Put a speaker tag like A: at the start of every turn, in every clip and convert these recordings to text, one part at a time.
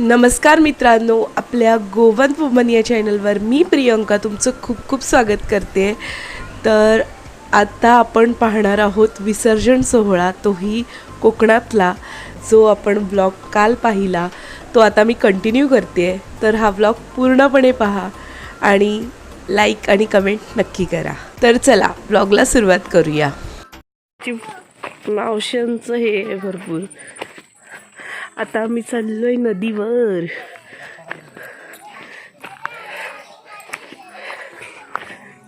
A: नमस्कार मित्रांनो आपल्या गोवन वुमन या चॅनलवर मी प्रियंका तुमचं खूप खूप स्वागत करते. तर आता आपण पाहणार आहोत विसर्जन सोहळा तोही कोकणातला जो आपण ब्लॉग काल पाहिला तो आता मी कंटिन्यू करते. तर हा ब्लॉग पूर्णपणे पहा आणि लाईक आणि कमेंट नक्की करा. तर चला ब्लॉगला सुरुवात करूया. मावशांचं हे भरपूर. आता आम्ही चाललोय नदीवर.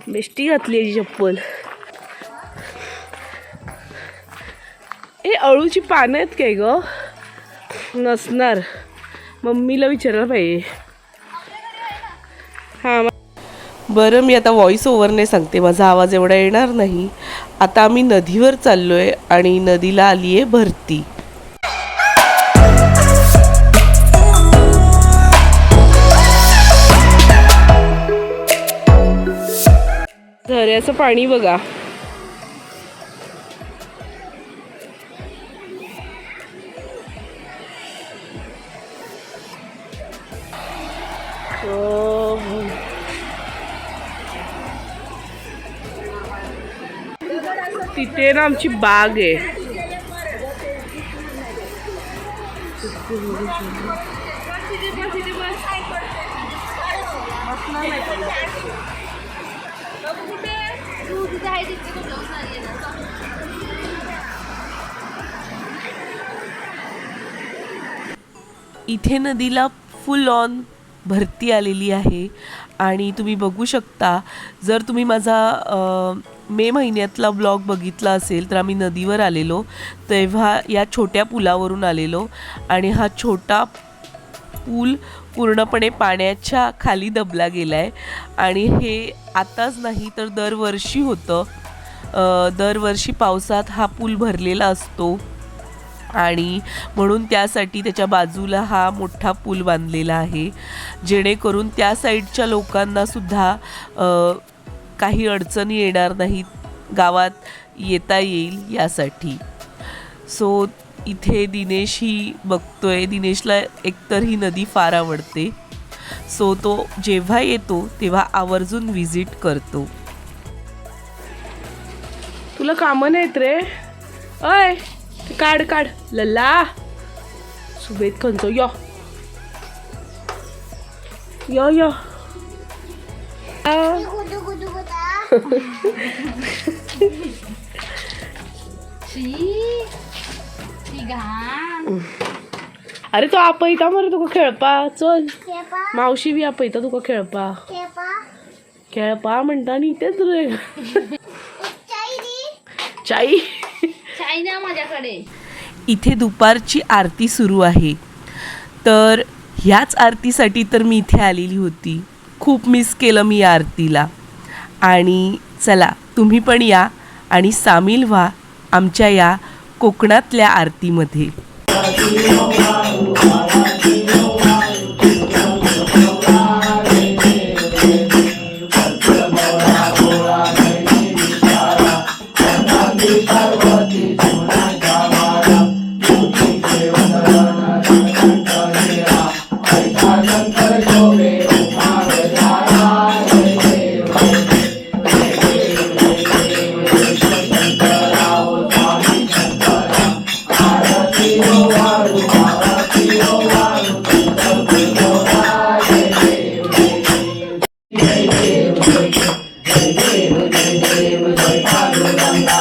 A: बेष्टी घातली चप्पल. ए अळूची पानं आहेत काय ग? नसणार. मम्मीला विचारायला पाहिजे. हां बरं मी आता व्हॉइस ओव्हरने सांगते. माझा आवाज एवढा येणार नाही. आता आम्ही नदीवर चाललो आहे आणि नदीला आली आहे भरती. झऱ्याचं पाणी बघा. तिथे ना आमची बाग आहे. इथे नदीला फुल ऑन भरती आलेली आहे. आणि तुम्ही बघू शकता जर तुम्ही माझा मे महिन्यातला ब्लॉग बघितला असेल तर आम्ही नदीवर आलेलो. तेव्हा या छोट्या पुलावरून आलेलो आणि हा छोटा पूल पूर्णपणे पाण्याच्या खाली दबला गेला आहे आणि हे आताच नाही तर दरवर्षी होतं. दरवर्षी पावसात हा पूल भरलेला असतो. आणि म्हणून त्यासाठी त्याच्या बाजूला हा मोठा पूल बांधलेला आहे. जेणेकरून त्या साईडच्या लोकांनासुद्धा काही अडचणी येणार नाहीत. गावात येता येईल यासाठी. सो इथे दिनेश ही बघतोय. दिनेशला एकतर ही नदी फार आवडते. सो तो जेव्हा येतो तेव्हा आवर्जून व्हिजिट करतो. तुला कामं नाहीत रे. अय काढ काढ. लल्ला. सुबेत खंचो यो. यो यो. आ. अरे तो आपयता मरे तुका खेळपा चल. मावशी बी आपयता तुका खेळपा. खेळपा म्हणटा नी तेच रे. चाई
B: चायना माझ्याकडे.
A: इथे दुपारची आरती सुरू आहे. तर ह्याच आरतीसाठी तर मी इथे आलेली होती. खूप मिस केलं मी या आरतीला. आणि चला तुम्ही पण या आणि सामील व्हा आमच्या या कोकणातल्या आरतीमध्ये. Hallelujah.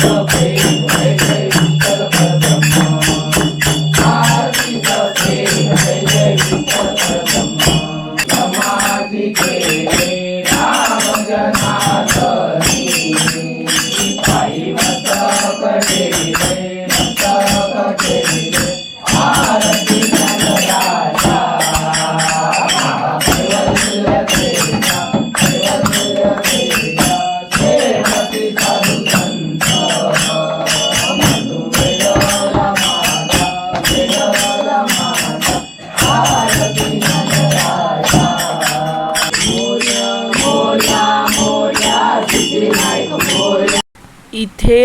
A: इथे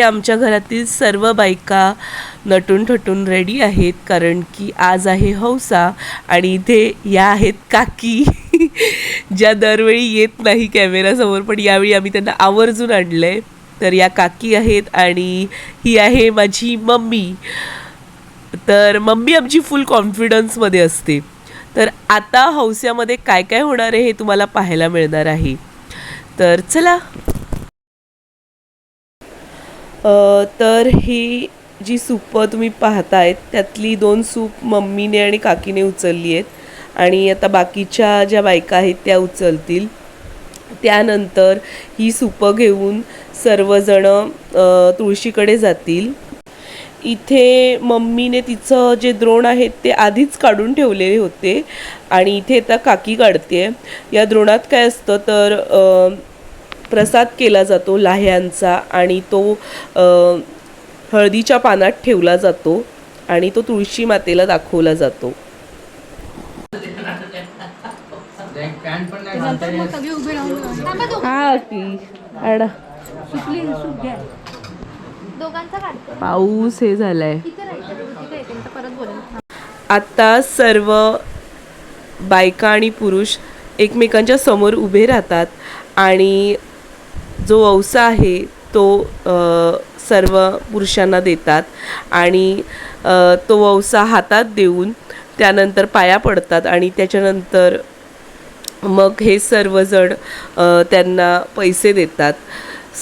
A: आमच्या घरातील सर्व बायका नटून ठटून रेडी आहेत कारण की आज आहे हौसा आणि इथे या आहेत काकी. ज्या दरवेळी येत नाही कॅमेरासमोर पण यावेळी आम्ही त्यांना आवर्जून आणलं आहे तर या काकी आहेत आणि ही आहे माझी मम्मी. तर मम्मी आमची फुल कॉन्फिडन्समध्ये असते. तर आता हौस्यामध्ये काय काय होणार आहे हे तुम्हाला पाहायला मिळणार आहे. तर चला. तर ही जी सूपं तुम्ही पाहतायत त्यातली दोन सूप मम्मीने आणि काकीने उचलली आहेत आणि आता बाकीच्या ज्या बायका आहेत त्या उचलतील. त्यानंतर ही सुपं घेऊन सर्वजणं तुळशीकडे जातील. इथे मम्मीने तिचं जे द्रोण आहेत ते आधीच काढून ठेवलेले होते आणि इथे आता काकी काढते या द्रोणात काय असतं तर प्रसाद केला जातो लाह्यांचा आणि तो हळदीच्या पानात ठेवला जातो आणि तो तुळशी मातेला दाखवला जातो. हा पाऊस हे झालाय. आता सर्व बायका आणि पुरुष एकमेकांच्या समोर उभे राहतात आणि जो वौसा आहे तो सर्व पुरुषांना देतात आणि तो वौसा हातात देऊन त्यानंतर पाया पडतात आणि त्याच्यानंतर मग हे सर्वजण त्यांना पैसे देतात.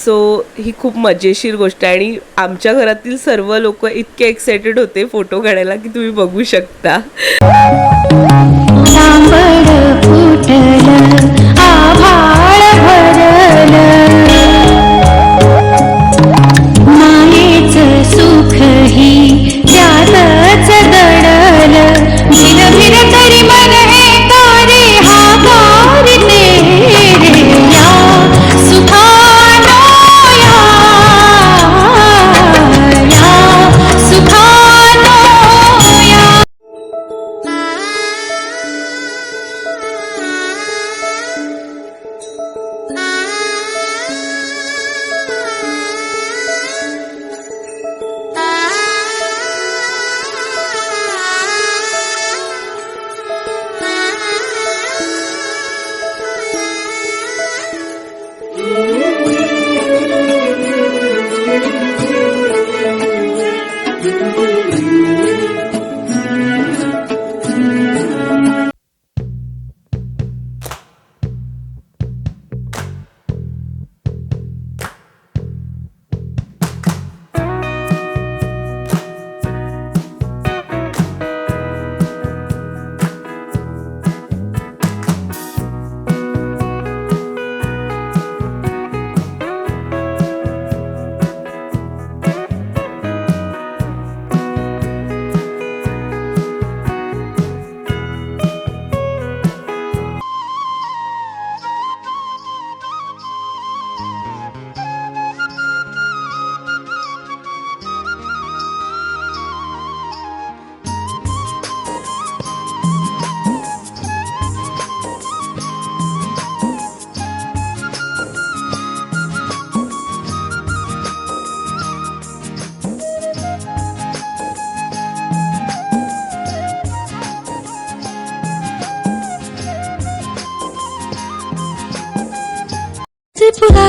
A: सो ही खूप मजेशीर गोष्ट आहे आणि आमच्या घरातील सर्व लोक इतके एक्सायटेड होते फोटो काढायला की तुम्ही बघू शकता.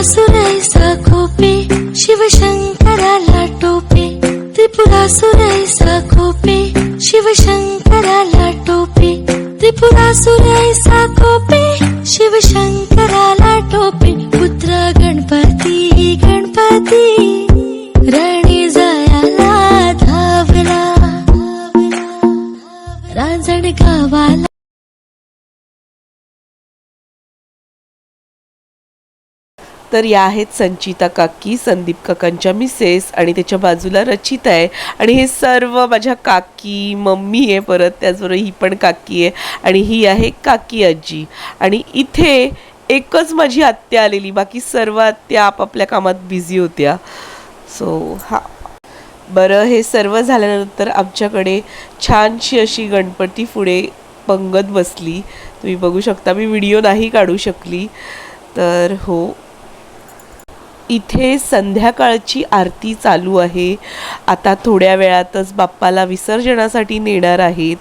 C: surais तर या
D: आहेत संचिता काकी संदीप काकांच्या मिसेस आणि त्याच्या बाजूला रचिता आहे. आणि हे सर्व माझ्या काकी मम्मी आहे परत त्याचबरोबर ही पण काकी आहे. आणि ही आहे काकी आजी. आणि इथे एकच माझी आत्या आलेली बाकी सर्व आत्या आपापल्या कामात बिझी होत्या. सो हा. बरं हे सर्व झाल्यानंतर आमच्याकडे छानशी अशी गणपती पुढे पंगत बसली. तुम्ही बघू शकता मी व्हिडिओ नाही काढू शकली. तर हो. इथे संध्याकाळची आरती चालू आहे. आता थोड्या वेळातच बाप्पाला विसर्जनासाठी नेणार आहेत.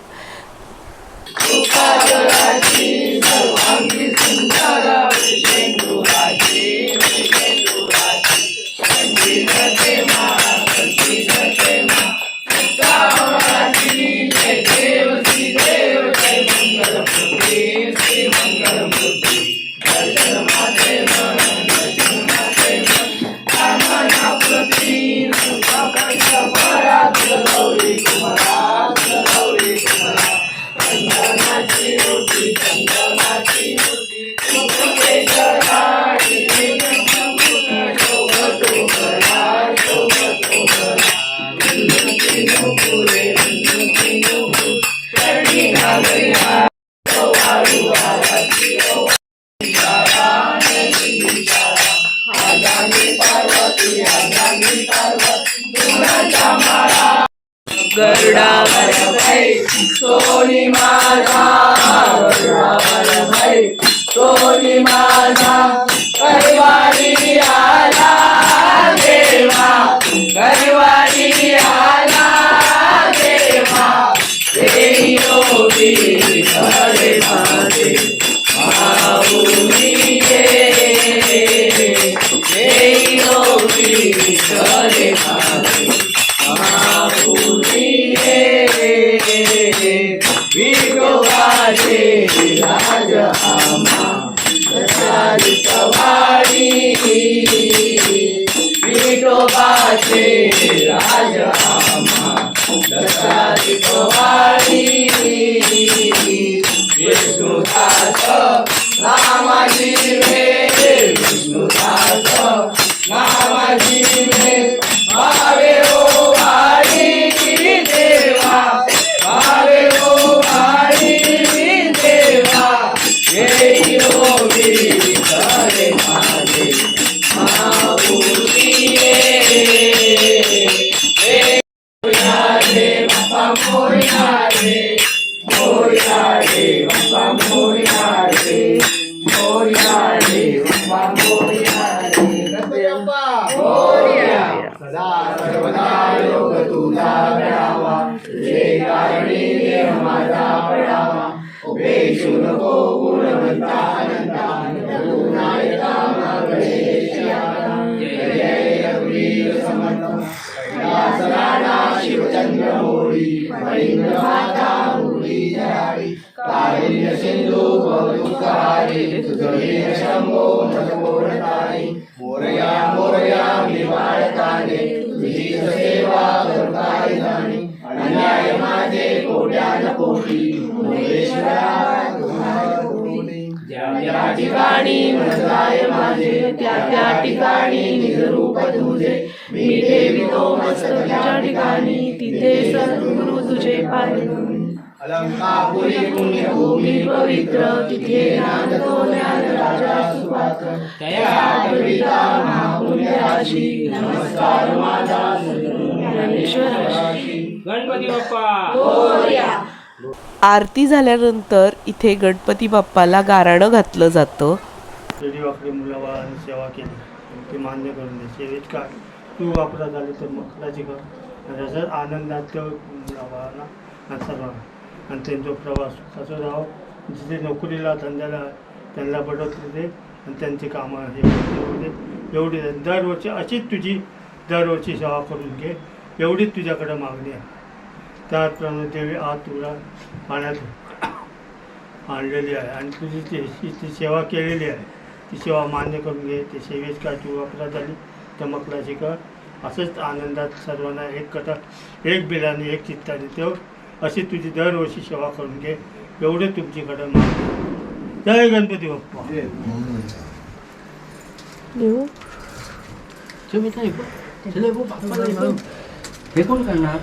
B: सुवीर
D: शंभो नटकोणताई मोरया मोरया विवाळ तुझी सेवा करताय जाणे अन्याय माझे कोट्यान कोटी
B: ज्या ठिकाणी मनसाय माझे त्या त्या ठिकाणी निजरूप तुझे मी ठेवितो मस्त मस्तकाच्या ठिकाणी तिथे सद्गुरु तुझे पाय. पुण्यभूमी पवित्र तिथे नांदतो राजा सुपात्र. त्या कविता महापुण्यराशी नमस्कार माझा ज्ञानेश्वराशी.
E: गणपती बाप्पा.
D: आरती झाल्यानंतर इथे गणपती बाप्पाला गाराणं घातलं जातं.
B: रेडी वापरी मुलाबाळांनी सेवा केली. ते मान्य करून दे. सेवेत काय तू वापरा झाली तर मग करायची कर. आनंदात मुलाबाळांना सर्वांना आणि त्यांचा प्रवास कसं राहावं जिथे नोकरीला धंद्याला त्यांना बडवत दे आणि त्यांची कामं हे होते. एवढी दरवर्षी अशीच तुझी दरवर्षी सेवा करून घे.
F: एवढीच तुझ्याकडं मागणी आहे. त्याचप्रमाणे देवी आज तुला पाण्यात आणलेली आहे. आणि तुझी ती ती सेवा केलेली आहे ती सेवा मान्य करून घे. ती सेवेच काय तू वापरा झाली चमकलाची कर. असंच आनंदात सर्वांना एक कटा एक बिलाने एक चित्ताने तेव अशी तुझी दरवर्षी सेवा करून घे एवढे तुमच्याकडे मागणी आहे. जय गणपती बाप्पा
A: देऊ
B: हे कोण करणार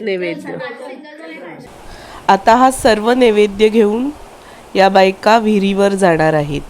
A: नैवेद्य. आता हा सर्व नैवेद्य घेऊन या बायका विहिरीवर जाणार आहेत.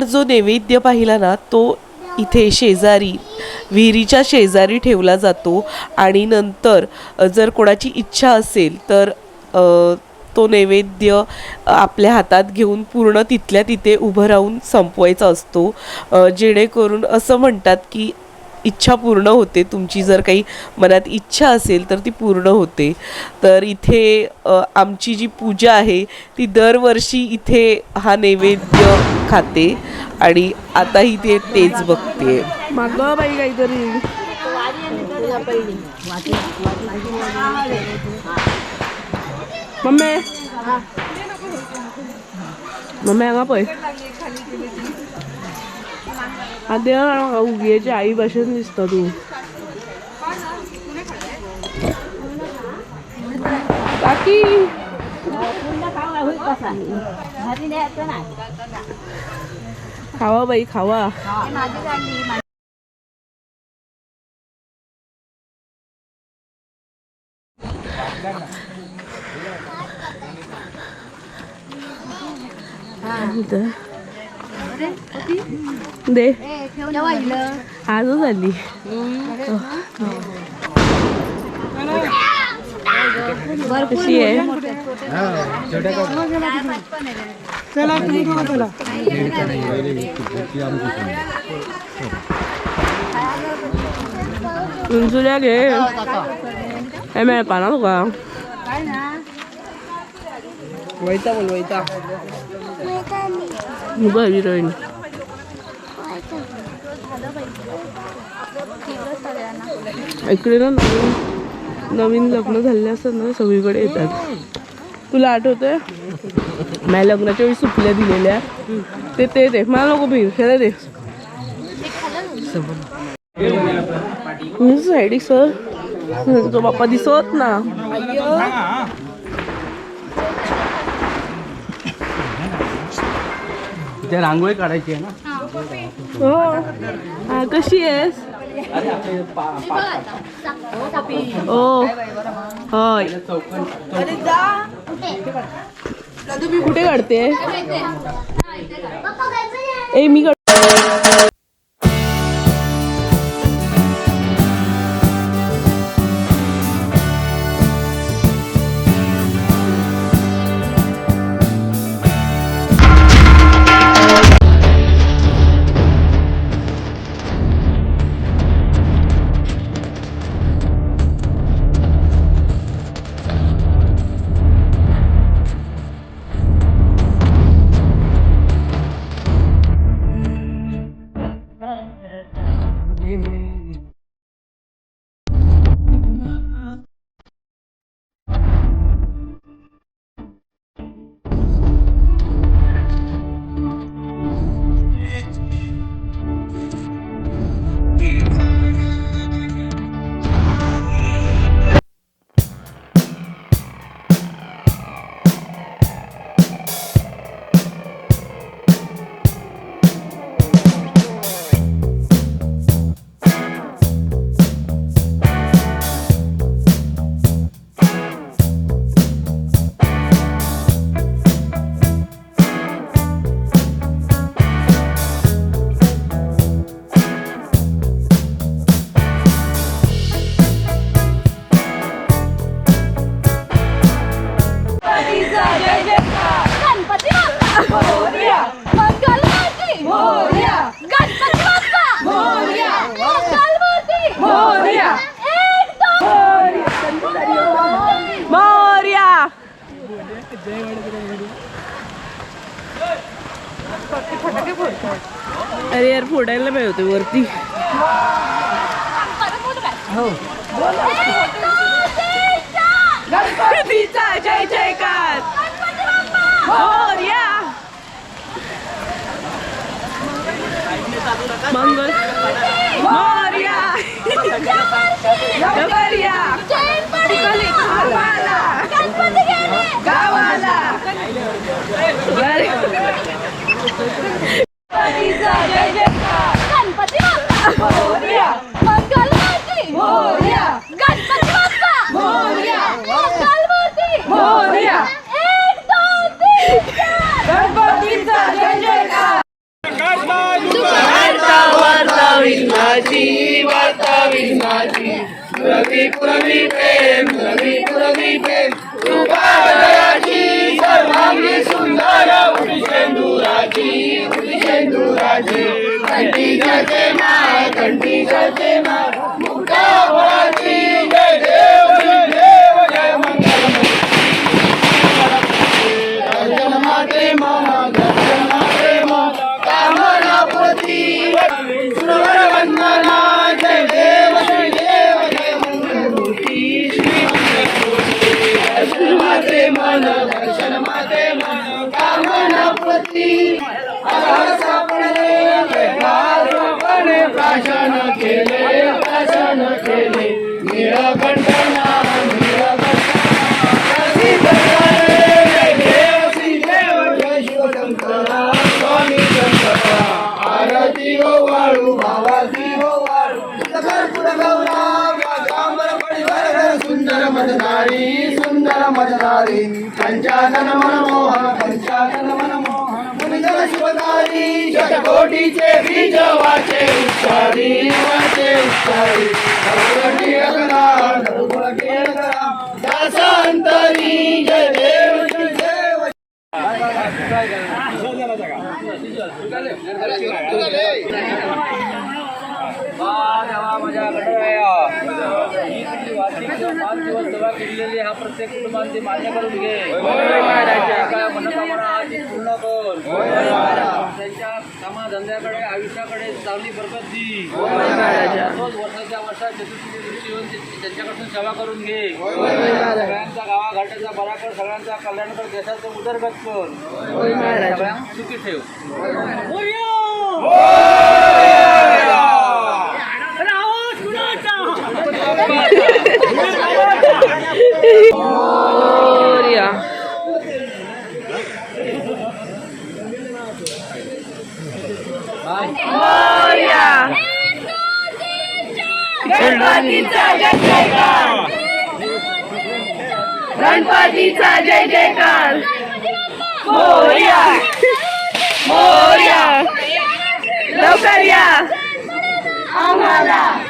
A: आपण जो नैवेद्य पाहिला ना तो इथे शेजारी विहिरीच्या शेजारी ठेवला जातो. आणि नंतर जर कोणाची इच्छा असेल तर तो नैवेद्य आपल्या हातात घेऊन पूर्ण तिथल्या तिथे उभं राहून संपवायचा असतो. जेणेकरून असं म्हणतात की इच्छा पूर्ण होते. तुमची जर काही मनात इच्छा असेल तर ती पूर्ण होते. तर इथे आमची जी पूजा आहे ती दरवर्षी इथे हा नैवेद्य खाते आणि आताही ते तेच बघते. मागं बाई काहीतरी. मम्मी. मम्मी हांगा पळय देवा उगयेची आई भाशेन दिसता तू. काकी. खावा बाई खावा. दे. आजच आली? कशी आहे? उंचुल्या घे. हे मेळपा ना तुका वयता बोल वयता उभा हिरोईन. इकडे ना नवीन नवीन लग्न झाले असतात ना सगळीकडे येतात. तुला आठवतंय? माझ्या लग्नाच्या वेळी सुपल्या दिलेल्या.
B: ते ते दे मला नको भीर खेळ दे. Side sir. तो बाप्पा दिसत ना.
G: इथे रांगोळी काढायची आहे ना?
B: हो. हा, कशी आहेस? ओ. होय. तुम्ही कुठे? काढते? ए मी काढ
D: सुंदर जगकोटीचे बीज वाचे उच्चारी वाचे उच्चारी सर्वगटी अकरा सर्वगटी अकरा दासांतरी जय देव देव.
G: पाच दिवस सेवा केलेली हा प्रत्येक कुटुंबांचे मान्य करून घे काय मनोकामना आधी पूर्ण कर त्यांच्या कामाधंद्याकडे आयुष्याकडे चांगली बरकत दी रोज वर्षाच्या वर्षात चतुर्थी येऊन त्यांच्याकडून सेवा करून घे सगळ्यांचा गावाघाटाचा बरा कर सगळ्यांचा कल्याण कर देशाचं उदरगत कर. सगळ्यांना सुखी ठेव.
B: गणपतीचा जय जयकार. मोर्या. मोर्या. लवकर या. आम्हाला.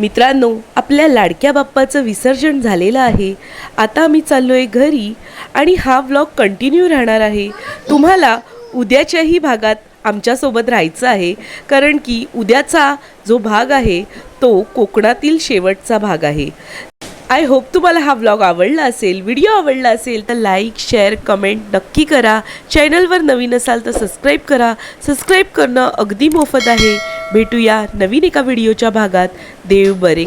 A: मित्रांनो आपल्या लाडक्या बाप्पाचं विसर्जन झालेलं आहे. आता आम्ही चाललोय घरी आणि हा व्लॉग कंटिन्यू राहणार आहे. तुम्हाला उद्याच्याही भागात आमच्यासोबत राहायचं आहे कारण की उद्याचा जो भाग आहे तो कोकणातील शेवटचा भाग आहे. आय होप तुम्हाला हा व्लॉग आवडला असेल व्हिडिओ आवडला असेल तर लाईक शेअर कमेंट नक्की करा. चॅनलवर नवीन असाल तर सबस्क्राईब करा. सबस्क्राईब करणं अगदी मोफत आहे. भेटूया नवीन एका व्हिडिओच्या भागात. देव बरे.